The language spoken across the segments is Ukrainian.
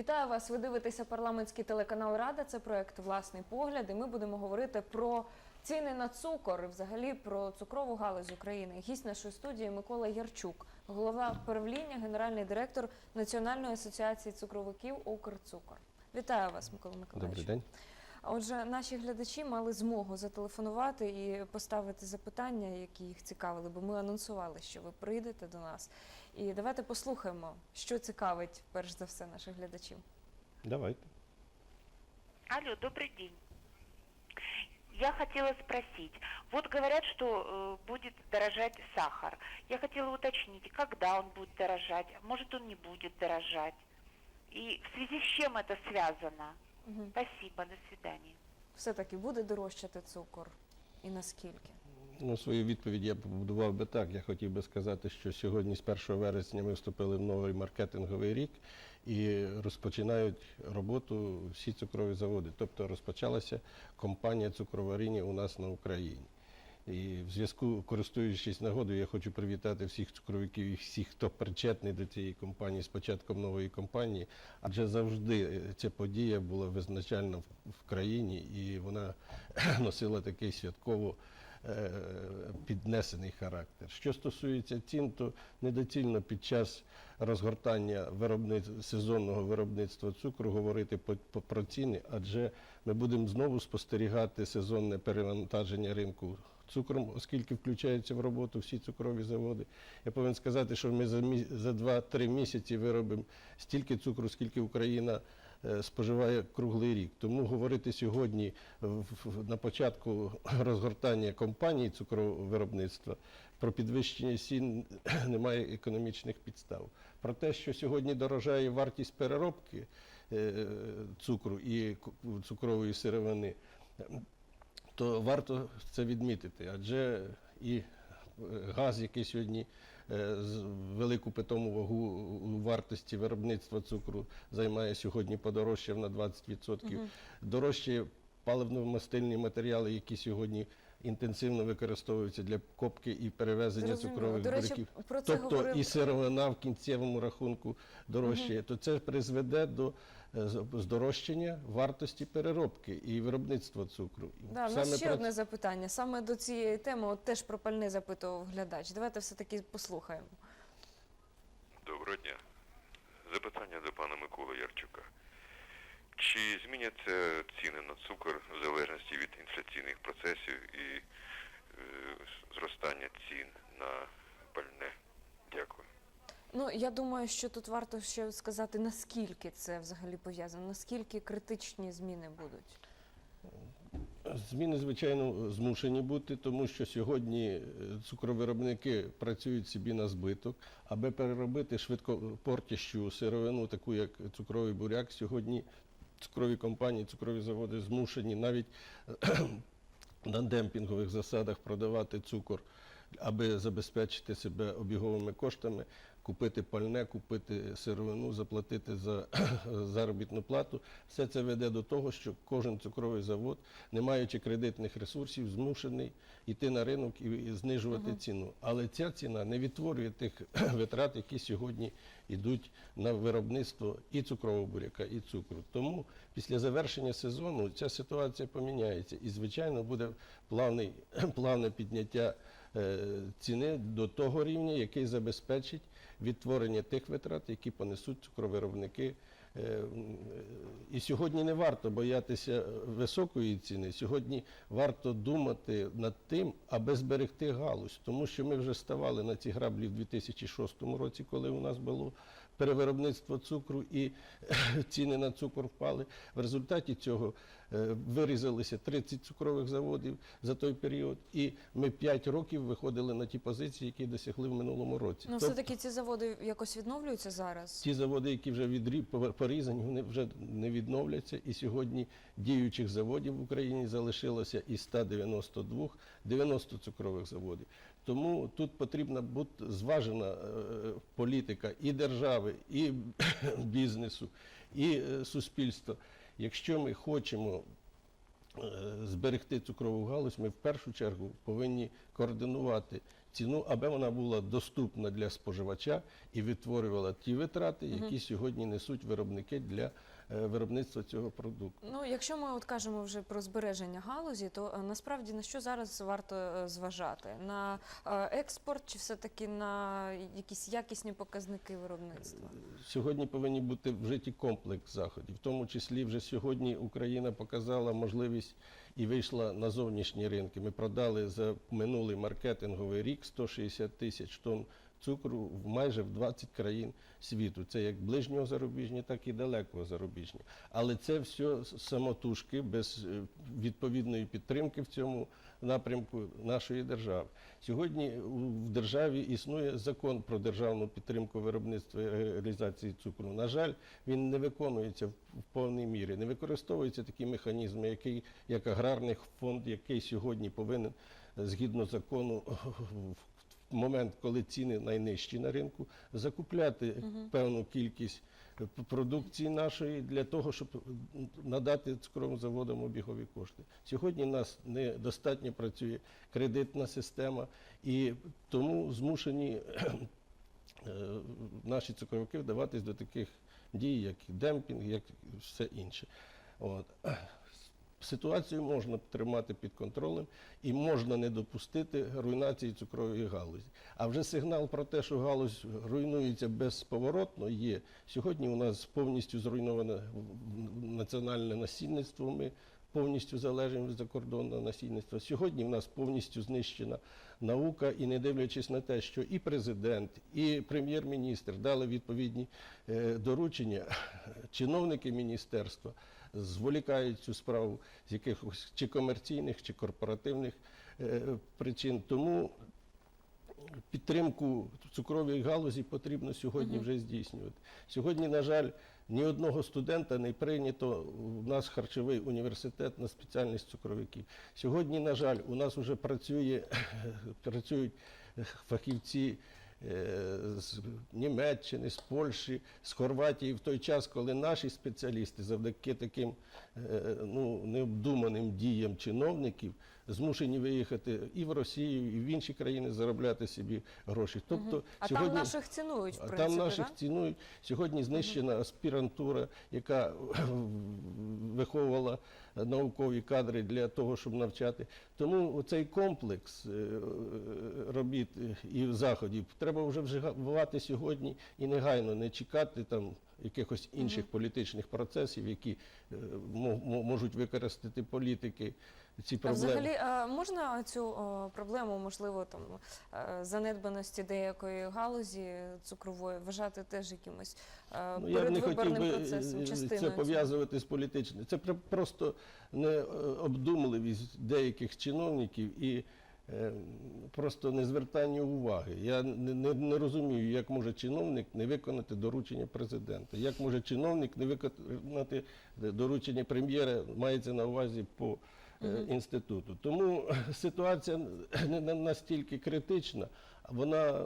Вітаю вас. Ви дивитеся парламентський телеканал Рада. Це проект Власний погляд. І ми будемо говорити про ціни на цукор, і взагалі про цукрову галузь України. Гість нашої студії Микола Ярчук, голова правління, генеральний директор Національної асоціації цукровиків Укрцукор. Вітаю вас, Микола Миколаївич. Добрий день. А Отже, наші глядачі мали змогу зателефонувати і поставити запитання, які їх цікавили, бо ми анонсували, що ви прийдете до нас. І давайте послухаємо, що цікавить перш за все наших глядачів. Давайте. Алло, добрый день. Я хотела спросить, вот говорят, что э, будет дорожать сахар. Я хотела уточнить, когда он будет дорожать, может он не будет дорожать. И в связи с чем это связано? Мгм. Спасибо, до свидання. Все-таки буде дорожчати цукор і наскільки? Ну, свою відповідь я побудував би так. Я хотів би сказати, що сьогодні з 1 вересня ми вступили в новий маркетинговий рік і розпочинають роботу всі цукрові заводи. Тобто розпочалася компанія цукроваріння у нас на Україні. І в зв'язку, користуючись нагодою, я хочу привітати всіх цукровиків і всіх, хто причетний до цієї компанії з початком нової компанії, адже завжди е, ця подія була визначальна в, країні і вона носила такий святково е, піднесений характер. Що стосується цін, то недоцільно під час розгортання виробниц- сезонного виробництва цукру говорити по, по- про ціни, адже ми будемо знову спостерігати сезонне перевантаження ринку цукром, оскільки включаються в роботу всі цукрові заводи. Я повинен сказати, що ми за, за 2-3 місяці виробимо стільки цукру, скільки Україна е, споживає круглий рік. Тому говорити сьогодні на початку розгортання компанії цукрового виробництва про підвищення цін немає економічних підстав. Про те, що сьогодні дорожає вартість переробки е, цукру і цукрової сировини, то варто це відмітити, адже і е, газ, який сьогодні е, з- велику питому вагу у вартості виробництва цукру займає сьогодні подорожчав на 20%. Дорожче паливно-мастильні матеріали, які сьогодні інтенсивно використовуються для копки і перевезення Зрозуміло. цукрових До речі, буряків. про це тобто говорив- і сировина в кінцевому рахунку дорожчає, то це призведе до е, з- здорожчання вартості переробки і виробництва цукру. Да, у саме нас ще про одне запитання. Саме до цієї теми, от теж про пальне запитував глядач. Давайте все-таки послухаємо. Доброго дня. Запитання до пана Миколи Ярчука. Чи зміняться ціни на цукор в залежності від інфляційних процесів і е, зростання цін на пальне? Дякую. Ну, я думаю, що тут варто ще сказати, наскільки це взагалі пов'язано, наскільки критичні зміни будуть. Зміни, звичайно, змушені бути, тому що сьогодні е, цукровиробники працюють собі на збиток, аби переробити швидкопортящу сировину, таку як цукровий буряк. Сьогодні цукрові компанії, цукрові заводи змушені навіть на демпінгових засадах продавати цукор, аби забезпечити себе обіговими коштами, купити пальне, купити сировину, заплатити за заробітну плату. Все це веде до того, що кожен цукровий завод, не маючи кредитних ресурсів, змушений йти на ринок і, знижувати ціну. Але ця ціна не відтворює тих витрат, які сьогодні йдуть на виробництво і цукрового буряка, і цукру. Тому після завершення сезону ця ситуація поміняється. І, звичайно, буде плавний, плавне підняття ціни до того рівня, який забезпечить відтворення тих витрат, які понесуть цукровиробники. Е, е, І сьогодні не варто боятися високої ціни. Сьогодні варто думати над тим, аби зберегти галузь, тому що ми вже ставали на ці граблі в 2006 році, коли у нас було перевиробництво цукру і ціни на цукор впали. В результаті цього е, вирізалися 30 цукрових заводів за той період, і ми 5 років виходили на ті позиції, які досягли в минулому році. Ну, Тобто все-таки ці заводи якось відновлюються зараз. Ті заводи, які вже відрі... порізані, вони вже не відновляться. І сьогодні діючих заводів в Україні залишилося із 192 90 цукрових заводів. Тому тут потрібна бути зважена е, політика і держави, і бізнесу, і е, суспільства. Якщо ми хочемо е, зберегти цукрову галузь, ми в першу чергу повинні координувати ціну, аби вона була доступна для споживача і відтворювала ті витрати, які сьогодні несуть виробники для виробництва цього продукту. Ну, якщо ми от кажемо вже про збереження галузі, то е, насправді на що зараз варто е, зважати? На е, експорт чи все-таки на якісь якісні показники виробництва? Сьогодні повинні бути вжиті комплекс заходів. В тому числі вже сьогодні Україна показала можливість і вийшла на зовнішні ринки. Ми продали за минулий маркетинговий рік 160 тисяч тонн цукру в майже в 20 країн світу. Це як ближнього зарубіжні, так і далекого зарубіжні. Але це все самотужки без е, відповідної підтримки в цьому напрямку нашої держави. Сьогодні в державі існує закон про державну підтримку виробництва і реалізації цукру. На жаль, він не виконується в повній мірі. Не використовуються такі механізми, який, як аграрний фонд, який сьогодні повинен е, згідно закону момент, коли ціни найнижчі на ринку, закупляти певну кількість е, продукції нашої для того, щоб надати цукровим заводам обігові кошти. Сьогодні в нас недостатньо працює кредитна система, і тому змушені е, наші цукровики вдаватись до таких дій, як демпінг, як все інше. От. Ситуацію можна тримати під контролем і можна не допустити руйнації цукрової галузі. А вже сигнал про те, що галузь руйнується безповоротно, є. Сьогодні у нас повністю зруйноване національне насильництво. Ми повністю залежимо від закордонного насильництва. Сьогодні в нас повністю знищена наука, і не дивлячись на те, що і президент, і прем'єр-міністр дали відповідні е, доручення, чиновники міністерства зволікають цю справу з якихось чи комерційних, чи корпоративних е, причин. Тому підтримку цукрової галузі потрібно сьогодні вже здійснювати. Сьогодні, на жаль, ні одного студента не прийнято у нас харчовий університет на спеціальність цукровиків. Сьогодні, на жаль, у нас вже працює, працюють фахівці е, з Німеччини, з Польщі, з Хорватії в той час, коли наші спеціалісти завдяки таким е, ну, необдуманим діям чиновників змушені виїхати і в Росію, і в інші країни заробляти собі гроші. Тобто А сьогодні там наших цінують, в принципі, там наших да? цінують. Сьогодні знищена аспірантура, яка виховувала наукові кадри для того, щоб навчати. Тому цей комплекс е, робіт і заходів треба вже вживати сьогодні і негайно не чекати там якихось інших політичних процесів, які е, мо- мо- можуть використати політики ці А проблеми. взагалі а можна цю проблему, можливо, там е, занедбаності деякої галузі цукрової вважати теж якимось е, Ну, я не хотів передвиборним би процесом, е, частиною це пов'язувати з політичним. Це пр- просто необдумливість деяких чиновників і е, просто незвертання уваги. Я не, не, не розумію, як може чиновник не виконати доручення президента, як може чиновник не виконати доручення прем'єра, мається на увазі по е, інституту. Тому ситуація не настільки критична, вона е,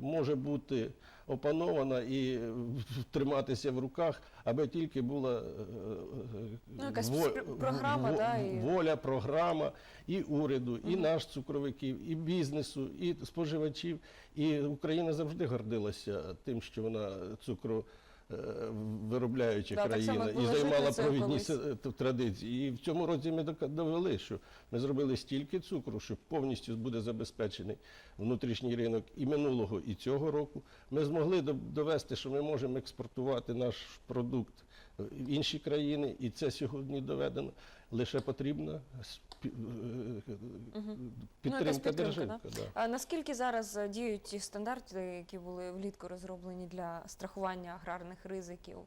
може бути опанована і е, триматися в руках, аби тільки була е, Ну, якась во- програма, во- да, і- воля, програма і уряду, і наш цукровиків, і бізнесу, і споживачів. І Україна завжди гордилася тим, що вона цукру. Е, Виробляюча Да, країна і займала провідні традиції. І в цьому році ми довели, що ми зробили стільки цукру, що повністю буде забезпечений внутрішній ринок і минулого, і цього року. Ми змогли до- довести, що ми можемо експортувати наш продукт в інші країни, і це сьогодні доведено. Лише потрібна е, Ну, підтримка якась да. А наскільки зараз е, діють ті стандарти, які були влітку розроблені для страхування аграрних ризиків,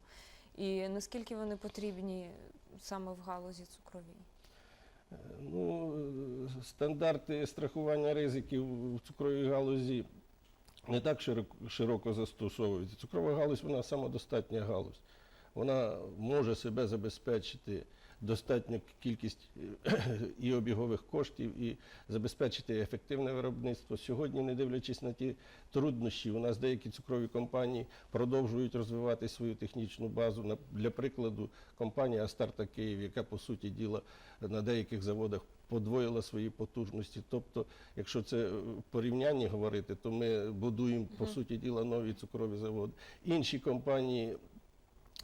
і наскільки вони потрібні саме в галузі цукровій? Ну, е, стандарти страхування ризиків в цукровій галузі не так широко застосовуються. Цукрова галузь вона самодостатня галузь. Вона може себе забезпечити достатню кількість е, і обігових коштів, і забезпечити ефективне виробництво. Сьогодні, не дивлячись на ті труднощі, у нас деякі цукрові компанії продовжують розвивати свою технічну базу. Для прикладу, компанія Астарта Київ, яка по суті діла на деяких заводах подвоїла свої потужності. Тобто, якщо це в порівнянні говорити, то ми будуємо по суті діла нові цукрові заводи. Інші компанії.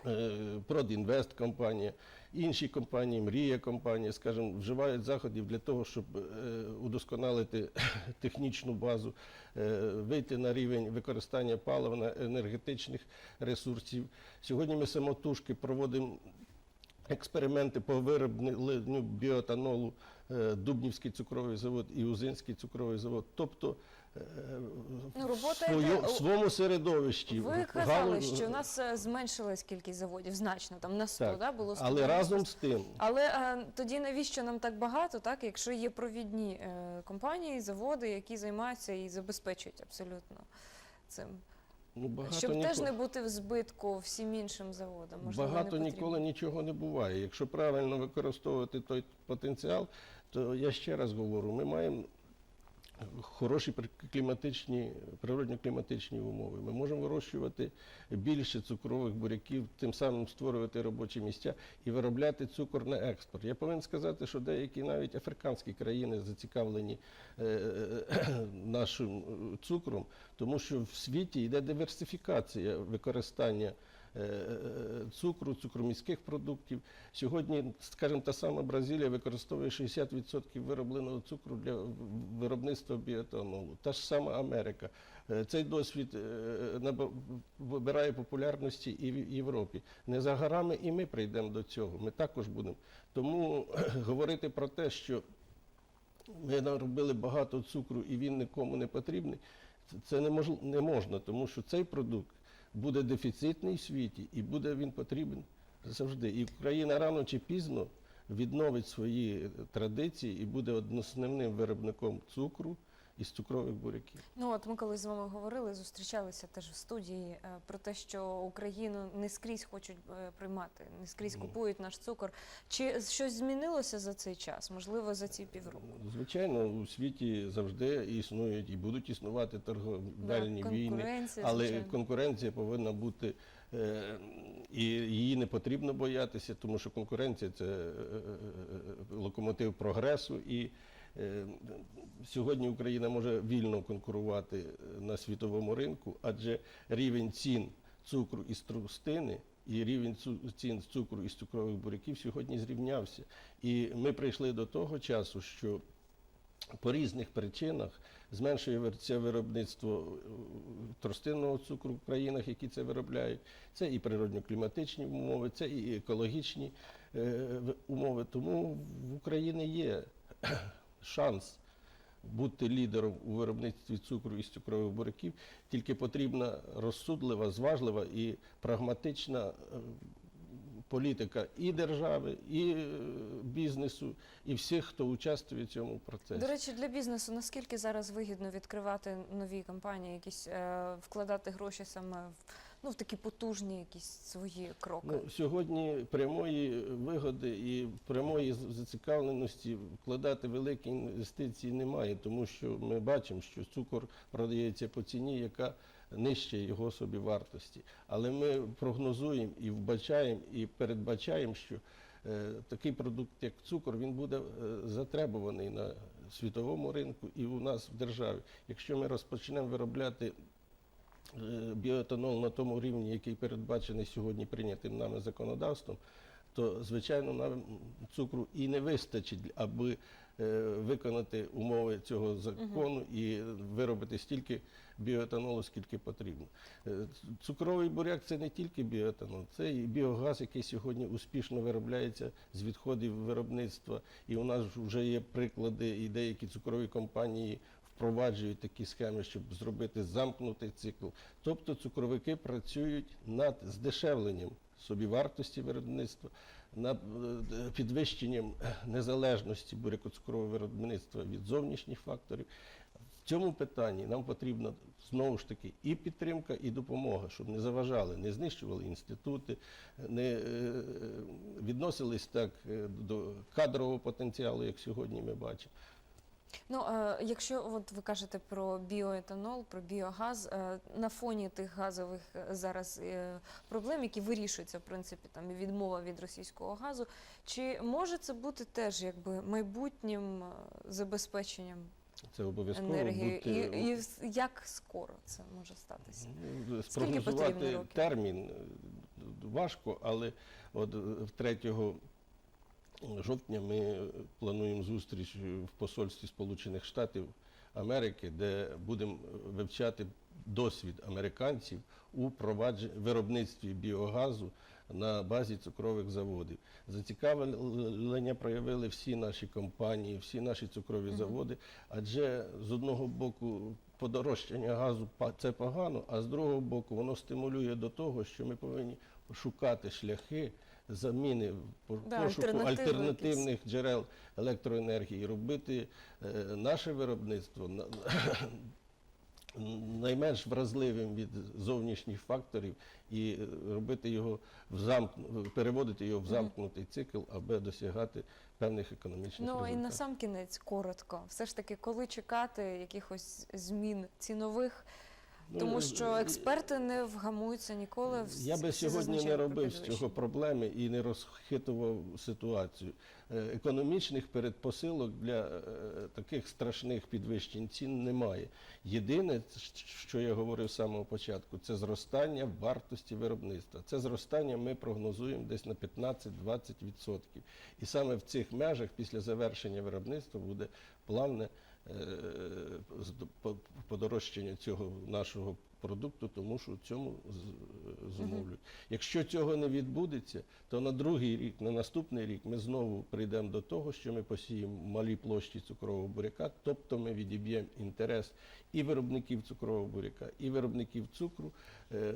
Е, Продінвест компанія, інші компанії, Мрія компанія, скажімо, вживають заходів для того, щоб е, удосконалити технічну базу, е, вийти на рівень використання палива, енергетичних ресурсів. Сьогодні ми самотужки проводимо експерименти по виробленню біоетанолу, е, Дубнівський цукровий завод і Узинський цукровий завод. Тобто Ну, робота в своєму середовищі. Ви казали, галузі- що у нас е, зменшилась кількість заводів значно, там на 100, Так, да, було 100. Але разом з тим, Але е, тоді навіщо нам так багато, так, якщо є провідні е, компанії, заводи, які займаються і забезпечують абсолютно цим. ну, багато Щоб теж не бути в збитку всім іншим заводам. Можливо, Багато ніколи нічого не буває. Якщо правильно використовувати той потенціал, то я ще раз говорю, ми маємо хороші кліматичні, природньо-кліматичні умови. Ми можемо вирощувати більше цукрових буряків, тим самим створювати робочі місця і виробляти цукор на експорт. Я повинен сказати, що деякі навіть африканські країни зацікавлені е, е, нашим е, цукром, тому що в світі йде диверсифікація використання цукру, цукроміських продуктів. Сьогодні, скажімо, та сама Бразилія використовує 60% виробленого цукру для виробництва біоетанолу. Та ж сама Америка. Е, Цей досвід е, вибирає популярності і в Європі. Не за горами і ми прийдемо до цього. Ми також будемо. Тому говорити про те, що ми наробили багато цукру і він нікому не потрібний, це- не можна, тому що цей продукт буде дефіцитний в світі і буде він потрібен завжди. І Україна рано чи пізно відновить свої традиції і буде односневним виробником цукру із цукрових буряків. Ну от ми коли з вами говорили, зустрічалися теж в студії е, про те, що Україну не скрізь хочуть е, приймати, не скрізь купують наш цукор. Чи щось змінилося за цей час? Можливо, за ці півроку? Звичайно, у світі завжди існують і будуть існувати торговельні Да, війни. Але звичайно. конкуренція повинна бути, е, і її не потрібно боятися, тому що конкуренція це локомотив прогресу. І сьогодні Україна може вільно конкурувати на світовому ринку, адже рівень цін цукру і трустини і рівень цін цукру і цукрових буряків сьогодні зрівнявся. І ми прийшли до того часу, що по різних причинах зменшується виробництво е, тростинного цукру в країнах, які це виробляють. Це і природньо-кліматичні умови, це і екологічні е, умови. Тому в Україні є шанс бути лідером у виробництві цукру і цукрових буряків, тільки потрібна розсудлива, зважлива і прагматична е, політика і держави, і е, бізнесу, і всіх, хто участвує в цьому процесі. До речі, для бізнесу наскільки зараз вигідно відкривати нові компанії, якісь е, вкладати гроші саме в ну в такі потужні якісь свої кроки? Ну, сьогодні прямої вигоди і прямої зацікавленості вкладати великі інвестиції немає, тому що ми бачимо, що цукор продається по ціні, яка нижче його собівартості. Але ми прогнозуємо і вбачаємо, і передбачаємо, що е, такий продукт, як цукор, він буде е, затребуваний на світовому ринку і у нас в державі. Якщо ми розпочнемо виробляти біоетанол на тому рівні, який передбачений сьогодні прийнятим нами законодавством, то звичайно нам цукру і не вистачить, аби е, виконати умови цього закону і виробити стільки біоетанолу, скільки потрібно. Е, Цукровий буряк це не тільки біоетанол, це і біогаз, який сьогодні успішно виробляється з відходів виробництва. І у нас вже є приклади, і деякі цукрові компанії впроваджують такі схеми, щоб зробити замкнутий цикл. Тобто цукровики працюють над здешевленням собівартості виробництва, над е, підвищенням незалежності бурякоцукрового виробництва від зовнішніх факторів. В цьому питанні нам потрібна знову ж таки і підтримка, і допомога, щоб не заважали, не знищували інститути, не е, відносились так е, до кадрового потенціалу, як сьогодні ми бачимо. Ну, е, якщо от ви кажете про біоетанол, про біогаз, е, на фоні тих газових е, зараз проблем, які вирішуються, в принципі, там відмова від російського газу, чи може це бути теж якби майбутнім забезпеченням Це обов'язково енергії? бути І, і як скоро це може статися? Ну, Спрогнозувати термін важко, але от е, в 3 жовтня ми плануємо зустріч в посольстві Сполучених Штатів Америки, де будемо вивчати досвід американців у виробництві біогазу на базі цукрових заводів. Зацікавлення проявили всі наші компанії, всі наші цукрові заводи, адже з одного боку подорожчання газу це погано, а з другого боку воно стимулює до того, що ми повинні шукати шляхи заміни Да, пошуку альтернативних джерел електроенергії, робити е, наше виробництво на- найменш вразливим від зовнішніх факторів і е, робити його в замк... переводити його в замкнутий цикл, аби досягати певних економічних Ну і на сам кінець коротко, все ж таки, коли чекати якихось змін цінових, Ну, тому е, що експерти не вгамуються ніколи. вс- Я би сьогодні не робив з цього проблеми і не розхитував ситуацію. Е, Економічних передпосилок для е, таких страшних підвищень цін немає. Єдине, що я говорив з самого початку, це зростання вартості виробництва. Це зростання ми прогнозуємо десь на 15-20%. І саме в цих межах після завершення виробництва буде плавне подорожчання цього нашого продукту, тому що цьому з- зумовлюють. Якщо цього не відбудеться, то на другий рік, на наступний рік ми знову прийдемо до того, що ми посіємо малі площі цукрового буряка, тобто ми відіб'ємо інтерес і виробників цукрового буряка, і виробників цукру е,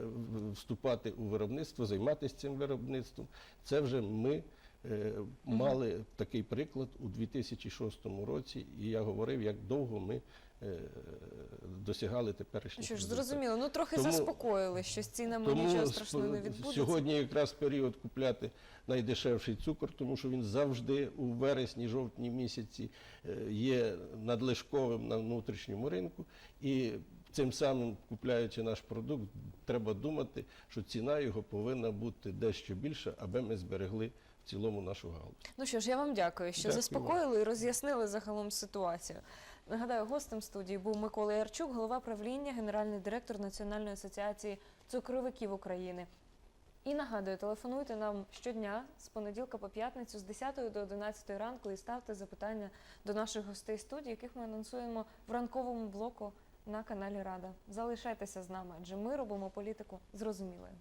вступати у виробництво, займатися цим виробництвом. Це вже ми. Е, Мали такий приклад у 2006 році, і я говорив, як довго ми е, досягали Ну теперішніх що ж, зрозуміло, ну трохи Тому- заспокоїли, що з цінами Тому нічого страшного не відбудеться. сьогодні якраз період купляти найдешевший цукор, тому що він завжди у вересні-жовтні місяці е, є надлишковим на внутрішньому ринку. І цим самим, купляючи наш продукт, треба думати, що ціна його повинна бути дещо більша, аби ми зберегли в цілому нашу галузь. Ну що ж, я вам дякую, що Дякую заспокоїли і роз'яснили загалом ситуацію. Нагадаю, гостем студії був Микола Ярчук, голова правління, генеральний директор Національної асоціації цукровиків України. І нагадую, телефонуйте нам щодня з понеділка по п'ятницю з 10 до 11 ранку і ставте запитання до наших гостей студії, яких ми анонсуємо в ранковому блоку на каналі Рада. Залишайтеся з нами, адже ми робимо політику зрозумілою.